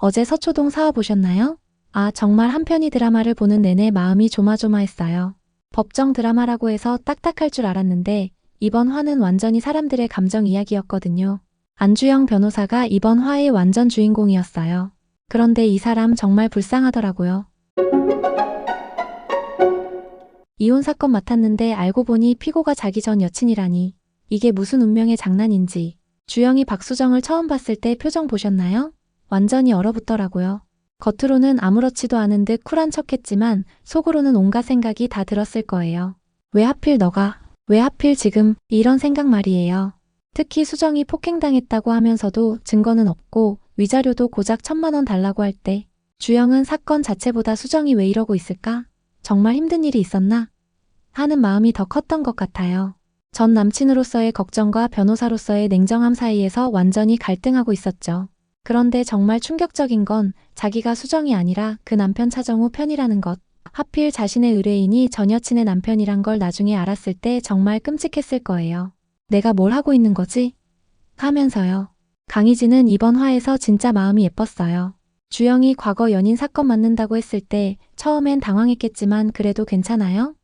어제 서초동 사화 보셨나요? 아, 정말 한 편의 드라마를 보는 내내 마음이 조마조마했어요. 법정 드라마라고 해서 딱딱할 줄 알았는데 이번 화는 완전히 사람들의 감정 이야기였거든요. 안주영 변호사가 이번 화의 완전 주인공이었어요. 그런데 이 사람 정말 불쌍하더라고요. 이혼 사건 맡았는데 알고 보니 피고가 자기 전 여친이라니. 이게 무슨 운명의 장난인지. 주영이 박수정을 처음 봤을 때 표정 보셨나요? 완전히 얼어붙더라고요. 겉으로는 아무렇지도 않은 듯 쿨한 척했지만 속으로는 온갖 생각이 다 들었을 거예요. 왜 하필 너가, 왜 하필 지금 이런 생각 말이에요. 특히 수정이 폭행당했다고 하면서도 증거는 없고 위자료도 고작 천만 원 달라고 할 때 주영은 사건 자체보다 수정이 왜 이러고 있을까? 정말 힘든 일이 있었나? 하는 마음이 더 컸던 것 같아요. 전 남친으로서의 걱정과 변호사로서의 냉정함 사이에서 완전히 갈등하고 있었죠. 그런데 정말 충격적인 건 자기가 수정이 아니라 그 남편 차정우 편이라는 것. 하필 자신의 의뢰인이 전 여친의 남편이란 걸 나중에 알았을 때 정말 끔찍했을 거예요. 내가 뭘 하고 있는 거지? 하면서요. 강희진은 이번 화에서 진짜 마음이 예뻤어요. 주영이 과거 연인 사건 맞는다고 했을 때 처음엔 당황했겠지만 그래도 괜찮아요?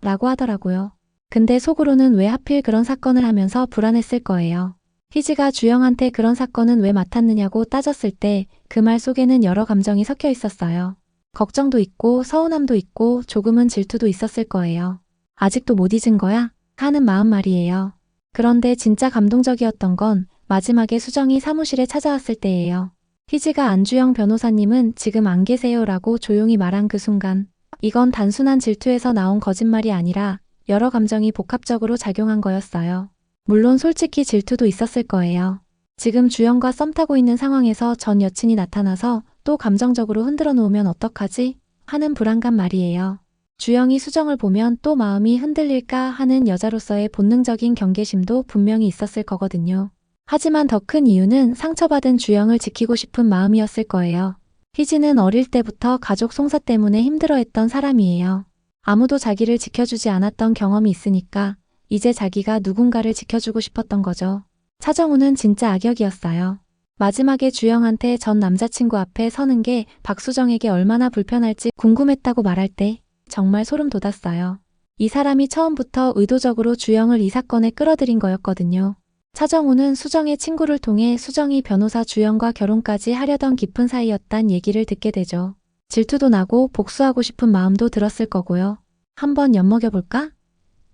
라고 하더라고요. 근데 속으로는 왜 하필 그런 사건을 하면서 불안했을 거예요. 희지가 주영한테 그런 사건은 왜 맡았느냐고 따졌을 때 그 말 속에는 여러 감정이 섞여 있었어요. 걱정도 있고 서운함도 있고 조금은 질투도 있었을 거예요. 아직도 못 잊은 거야? 하는 마음 말이에요. 그런데 진짜 감동적이었던 건 마지막에 수정이 사무실에 찾아왔을 때예요. 희지가 안주영 변호사님은 지금 안 계세요라고 조용히 말한 그 순간 이건 단순한 질투에서 나온 거짓말이 아니라 여러 감정이 복합적으로 작용한 거였어요. 물론 솔직히 질투도 있었을 거예요. 지금 주영과 썸 타고 있는 상황에서 전 여친이 나타나서 또 감정적으로 흔들어 놓으면 어떡하지? 하는 불안감 말이에요. 주영이 수정을 보면 또 마음이 흔들릴까 하는 여자로서의 본능적인 경계심도 분명히 있었을 거거든요. 하지만 더 큰 이유는 상처받은 주영을 지키고 싶은 마음이었을 거예요. 희지는 어릴 때부터 가족 송사 때문에 힘들어했던 사람이에요. 아무도 자기를 지켜주지 않았던 경험이 있으니까 이제 자기가 누군가를 지켜주고 싶었던 거죠. 차정우는 진짜 악역이었어요. 마지막에 주영한테 전 남자친구 앞에 서는 게 박수정에게 얼마나 불편할지 궁금했다고 말할 때 정말 소름 돋았어요. 이 사람이 처음부터 의도적으로 주영을 이 사건에 끌어들인 거였거든요. 차정우는 수정의 친구를 통해 수정이 변호사 주영과 결혼까지 하려던 깊은 사이였단 얘기를 듣게 되죠. 질투도 나고 복수하고 싶은 마음도 들었을 거고요. 한번 엿먹여볼까?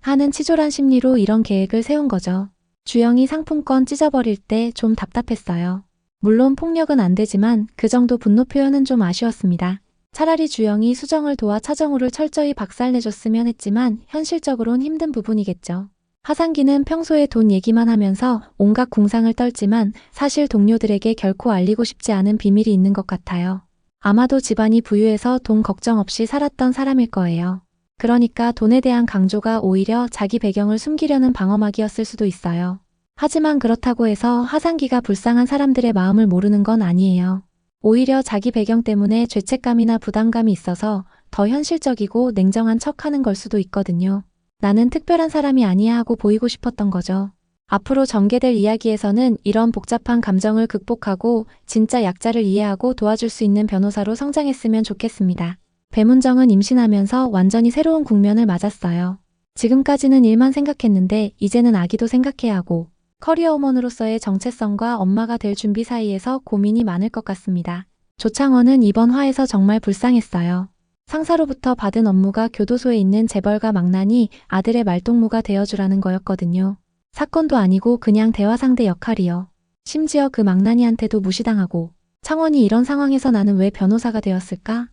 하는 치졸한 심리로 이런 계획을 세운 거죠. 주영이 상품권 찢어버릴 때 좀 답답했어요. 물론 폭력은 안 되지만 그 정도 분노 표현은 좀 아쉬웠습니다. 차라리 주영이 수정을 도와 차정우를 철저히 박살내줬으면 했지만 현실적으론 힘든 부분이겠죠. 하상기는 평소에 돈 얘기만 하면서 온갖 궁상을 떨지만 사실 동료들에게 결코 알리고 싶지 않은 비밀이 있는 것 같아요. 아마도 집안이 부유해서 돈 걱정 없이 살았던 사람일 거예요. 그러니까 돈에 대한 강조가 오히려 자기 배경을 숨기려는 방어막이었을 수도 있어요. 하지만 그렇다고 해서 하상기가 불쌍한 사람들의 마음을 모르는 건 아니에요. 오히려 자기 배경 때문에 죄책감이나 부담감이 있어서 더 현실적이고 냉정한 척 하는 걸 수도 있거든요. 나는 특별한 사람이 아니야 하고 보이고 싶었던 거죠. 앞으로 전개될 이야기에서는 이런 복잡한 감정을 극복하고 진짜 약자를 이해하고 도와줄 수 있는 변호사로 성장했으면 좋겠습니다. 배문정은 임신하면서 완전히 새로운 국면을 맞았어요. 지금까지는 일만 생각했는데 이제는 아기도 생각해야 하고 커리어 우먼으로서의 정체성과 엄마가 될 준비 사이에서 고민이 많을 것 같습니다. 조창원은 이번 화에서 정말 불쌍했어요. 상사로부터 받은 업무가 교도소에 있는 재벌가 망나니 아들의 말동무가 되어주라는 거였거든요. 사건도 아니고 그냥 대화 상대 역할이요. 심지어 그 망나니한테도 무시당하고 창원이 이런 상황에서 나는 왜 변호사가 되었을까?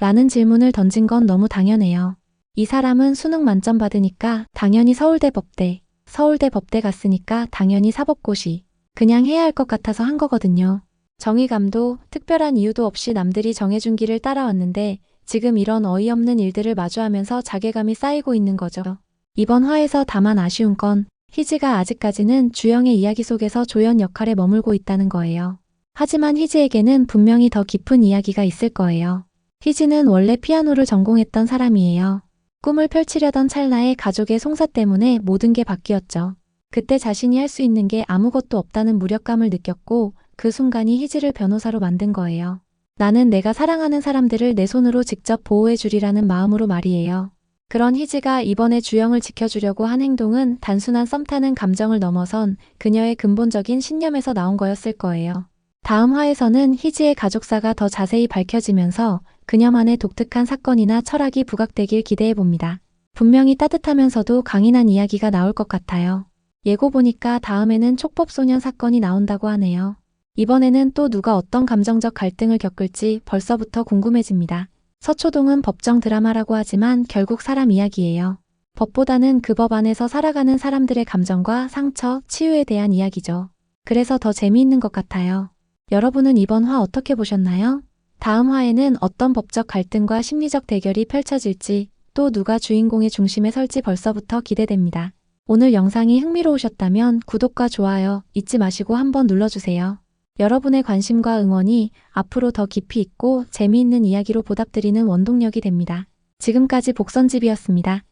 라는 질문을 던진 건 너무 당연해요. 이 사람은 수능 만점 받으니까 당연히 서울대 법대, 서울대 법대 갔으니까 당연히 사법고시, 그냥 해야 할 것 같아서 한 거거든요. 정의감도 특별한 이유도 없이 남들이 정해준 길을 따라왔는데 지금 이런 어이없는 일들을 마주하면서 자괴감이 쌓이고 있는 거죠. 이번 화에서 다만 아쉬운 건 희지가 아직까지는 주영의 이야기 속에서 조연 역할에 머물고 있다는 거예요. 하지만 희지에게는 분명히 더 깊은 이야기가 있을 거예요. 희지는 원래 피아노를 전공했던 사람이에요. 꿈을 펼치려던 찰나에 가족의 송사 때문에 모든 게 바뀌었죠. 그때 자신이 할 수 있는 게 아무것도 없다는 무력감을 느꼈고 그 순간이 희지를 변호사로 만든 거예요. 나는 내가 사랑하는 사람들을 내 손으로 직접 보호해 주리라는 마음으로 말이에요. 그런 희지가 이번에 주영을 지켜주려고 한 행동은 단순한 썸 타는 감정을 넘어선 그녀의 근본적인 신념에서 나온 거였을 거예요. 다음 화에서는 희지의 가족사가 더 자세히 밝혀지면서 그녀만의 독특한 사건이나 철학이 부각되길 기대해 봅니다. 분명히 따뜻하면서도 강인한 이야기가 나올 것 같아요. 예고 보니까 다음에는 촉법소년 사건이 나온다고 하네요. 이번에는 또 누가 어떤 감정적 갈등을 겪을지 벌써부터 궁금해집니다. 서초동은 법정 드라마라고 하지만 결국 사람 이야기예요. 법보다는 그 법 안에서 살아가는 사람들의 감정과 상처, 치유에 대한 이야기죠. 그래서 더 재미있는 것 같아요. 여러분은 이번 화 어떻게 보셨나요? 다음 화에는 어떤 법적 갈등과 심리적 대결이 펼쳐질지 또 누가 주인공의 중심에 설지 벌써부터 기대됩니다. 오늘 영상이 흥미로우셨다면 구독과 좋아요 잊지 마시고 한번 눌러주세요. 여러분의 관심과 응원이 앞으로 더 깊이 있고 재미있는 이야기로 보답드리는 원동력이 됩니다. 지금까지 복선집이었습니다.